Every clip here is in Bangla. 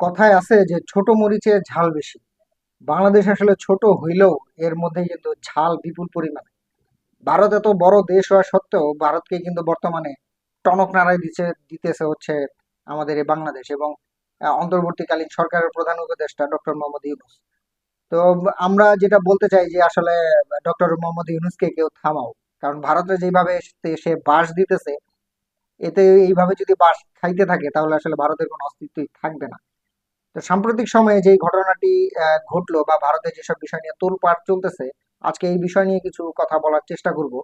কথায় আছে যে ছোট মরিচে ঝাল বেশি। বাংলাদেশ আসলে ছোট হইলেও এর মধ্যে কিন্তু ঝাল বিপুল পরিমাণে। ভারত এত বড় দেশ হওয়া সত্ত্বেও ভারতকে কিন্তু বর্তমানে টনক নাড়াই দিচ্ছে দিতেছে হচ্ছে আমাদের এই বাংলাদেশ এবং অন্তর্বর্তীকালীন সরকারের প্রধান উপদেষ্টা ডক্টর মোহাম্মদ ইউনুস। তো আমরা যেটা বলতে চাই যে আসলে ডক্টর মোহাম্মদ ইউনূসকে কেউ থামাও। কারণ ভারতে যেভাবে সে বাস দিতেছে, এতে এইভাবে যদি বাস খাইতে থাকে তাহলে আসলে ভারতের কোনো অস্তিত্বই থাকবে না। তো সাম্প্রতিক সময়ে যে ঘটনাটি ঘটলো বা ভারতে যেসব বিষয় নিয়ে তোলপাড় চলতেছে, আজকে এই বিষয় নিয়ে কিছু কথা বলার চেষ্টা করব।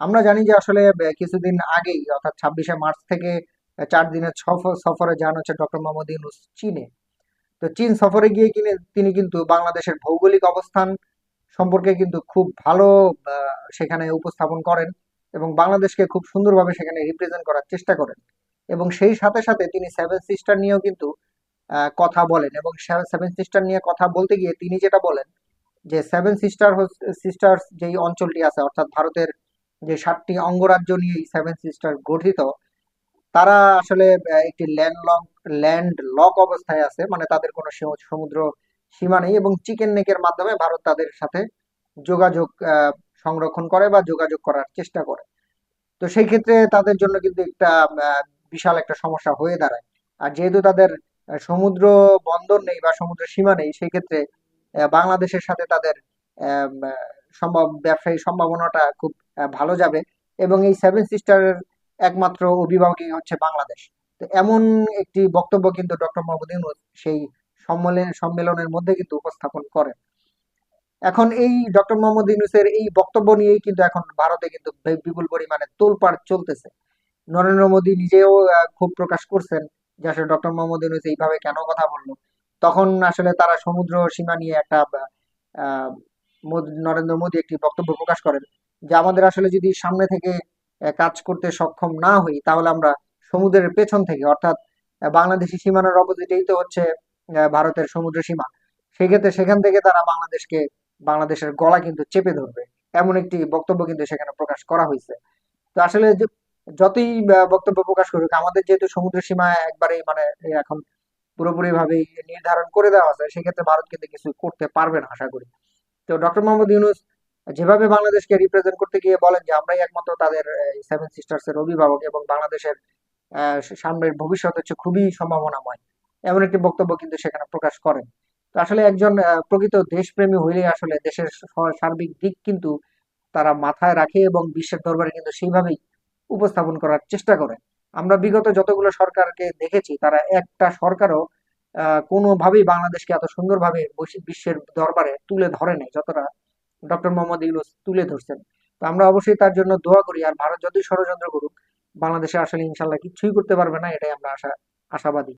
আমরা জানি যে আসলে কিছুদিন আগেই, অর্থাৎ ছাব্বিশে মার্চ থেকে চার দিনের সফরে যান হচ্ছে ডক্টর মোহাম্মদ ইউনূস চীনে। তো চীন সফরে গিয়ে কিনে, তিনি কিন্তু বাংলাদেশের ভৌগোলিক অবস্থান সম্পর্কে কিন্তু খুব ভালো সেখানে উপস্থাপন করেন এবং বাংলাদেশকে খুব সুন্দরভাবে সেখানে রিপ্রেজেন্ট করার চেষ্টা করেন। এবং সেই সাথে সাথে তিনি সেভেন সিস্টার নিয়েও কিন্তু কথা বলেন এবং সেভেন সিস্টার নিয়ে কথা বলতে গিয়ে তিনি যেটা বলেন যে সেভেন সিস্টার সিস্টার্স যেই অঞ্চলটি আছে, অর্থাৎ ভারতের যে সাতটি অঙ্গরাজ্য নিয়ে এই সেভেন সিস্টার গঠিত, তারা আসলে একটি ল্যান্ড লক ল্যান্ড লক অবস্থায় আছে মানে তাদের কোনো সীম- সমুদ্র সীমা নেই এবং চিকেন নেকের মাধ্যমে ভারত তাদের সাথে যোগাযোগ সংরক্ষণ করে বা যোগাযোগ করার চেষ্টা করে। তো সেই ক্ষেত্রে তাদের জন্য কিন্তু একটা বিশাল একটা সমস্যা হয়ে দাঁড়ায়। আর যেহেতু তাদের সমুদ্র বন্দর নেই বা সমুদ্র সীমা নেই সেই ক্ষেত্রে বাংলাদেশের সাথে তাদের সম্ভব, ব্যবসায়ী সম্ভাবনাটা খুব ভালো যাবে এবং এই সেভেন সিস্টারের একমাত্র অভিভাবকই হচ্ছে বাংলাদেশ। তো এমন একটি বক্তব্য কিন্তু ডক্টর মোহাম্মদ ইউনূস সেই সম্মেলন, সম্মেলনের মধ্যে কিন্তু উপস্থাপন করেন। এখন এই ডক্টর মোহাম্মদ ইউনূসের এই বক্তব্য নিয়েই কিন্তু এখন ভারতে কিন্তু বিপুল পরিমাণে তোলপাড় চলতেছে। নরেন্দ্র মোদী নিজেও ক্ষোভ প্রকাশ করছেন যে আসলে ডক্টর মোহাম্মদ ইউনূস এইভাবে কেন কথা বলল? তখন আসলে তারা সমুদ্র সীমা নিয়ে একটা নরেন্দ্র মোদী একটি বক্তব্য প্রকাশ করেন যে আমাদের আসলে যদি সামনে থেকে কাজ করতে সক্ষম না হই, তাহলে আমরা সমুদ্রের পেছন থেকে, অর্থাৎ বাংলাদেশি সীমানার অপোজিটেই তো হচ্ছে ভারতের সমুদ্র সীমা। সেক্ষেত্রে সেখান থেকে তারা বাংলাদেশকে, বাংলাদেশের গলা কিন্তু চেপে ধরবে। এমন একটি বক্তব্য কিন্তু সেখানে প্রকাশ করা হয়েছে তো আসলে যতই বক্তব্য প্রকাশ করুক, আমাদের যেহেতু সমুদ্র সীমা একবারে মানে এখন পুরোপুরি ভাবে নির্ধারণ করে দেওয়া আছে, সেক্ষেত্রে ভারত কিন্তু কিছু করতে পারবে না, আশা করি। তো ডক্টর মোহাম্মদ ইউনূস যেভাবে বাংলাদেশকে রিপ্রেজেন্ট করতে গিয়ে বলেন যে, আমরাই একমাত্র তাদের সেভেন সিস্টার্স এর অভিভাবক এবং বাংলাদেশের সামনের ভবিষ্যৎ হচ্ছে খুবই সম্ভাবনাময়, এমন একটি বক্তব্য কিন্তু সেখানে প্রকাশ করেন। তো আসলে একজন প্রকৃত দেশপ্রেমী হইলে আসলে দেশের সার্বিক দিক কিন্তু তারা মাথায় রাখে এবং বিশ্বের দরবারে কিন্তু সেইভাবেই উপস্থাপন করার চেষ্টা করে। আমরা বিগত যতগুলো সরকারকে দেখেছি, তারা একটা সরকারও কোনোভাবেই বাংলাদেশকে এত সুন্দরভাবে বৈশ্বিক বিশ্বের দরবারে তুলে ধরে নেই, যতটা ডক্টর মোহাম্মদ ইউনুস তুলে ধরছেন। তো আমরা অবশ্যই তার জন্য দোয়া করি, আর ভারত যতই ষড়যন্ত্র করুক, বাংলাদেশে আসলে ইনশাল্লাহ কিছুই করতে পারবে না, এটাই আমরা আশা, আশাবাদী।